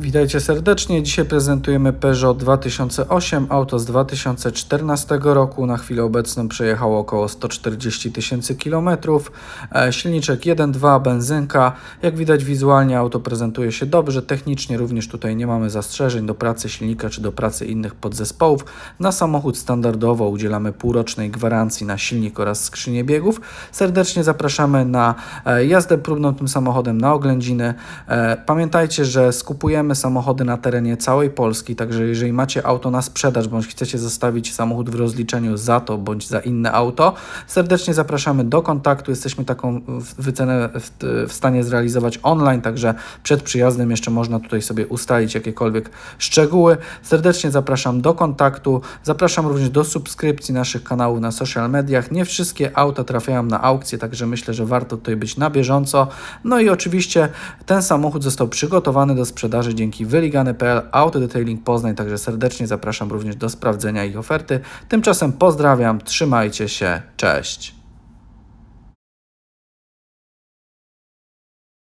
Witajcie serdecznie. Dzisiaj prezentujemy Peugeot 2008, auto z 2014 roku. Na chwilę obecną przejechało około 140 tysięcy kilometrów. E, Silniczek 1.2, benzynka. Jak widać wizualnie auto prezentuje się dobrze. Technicznie również tutaj nie mamy zastrzeżeń do pracy silnika czy do pracy innych podzespołów. Na samochód standardowo udzielamy półrocznej gwarancji na silnik oraz skrzynię biegów. Serdecznie zapraszamy na e, jazdę próbną tym samochodem na oględziny. E, Pamiętajcie, że skupujemy samochody na terenie całej Polski, także jeżeli macie auto na sprzedaż, bądź chcecie zostawić samochód w rozliczeniu za to, bądź za inne auto, serdecznie zapraszamy do kontaktu. Jesteśmy taką wycenę w stanie zrealizować online, także przed przyjazdem jeszcze można tutaj sobie ustalić jakiekolwiek szczegóły. Serdecznie zapraszam do kontaktu. Zapraszam również do subskrypcji naszych kanałów na social mediach. Nie wszystkie auta trafiają na aukcję, także myślę, że warto tutaj być na bieżąco. No i oczywiście ten samochód został przygotowany do sprzedaży dzięki wyligany.pl Auto Detailing Poznań, także serdecznie zapraszam również do sprawdzenia ich oferty. Tymczasem pozdrawiam, trzymajcie się, cześć.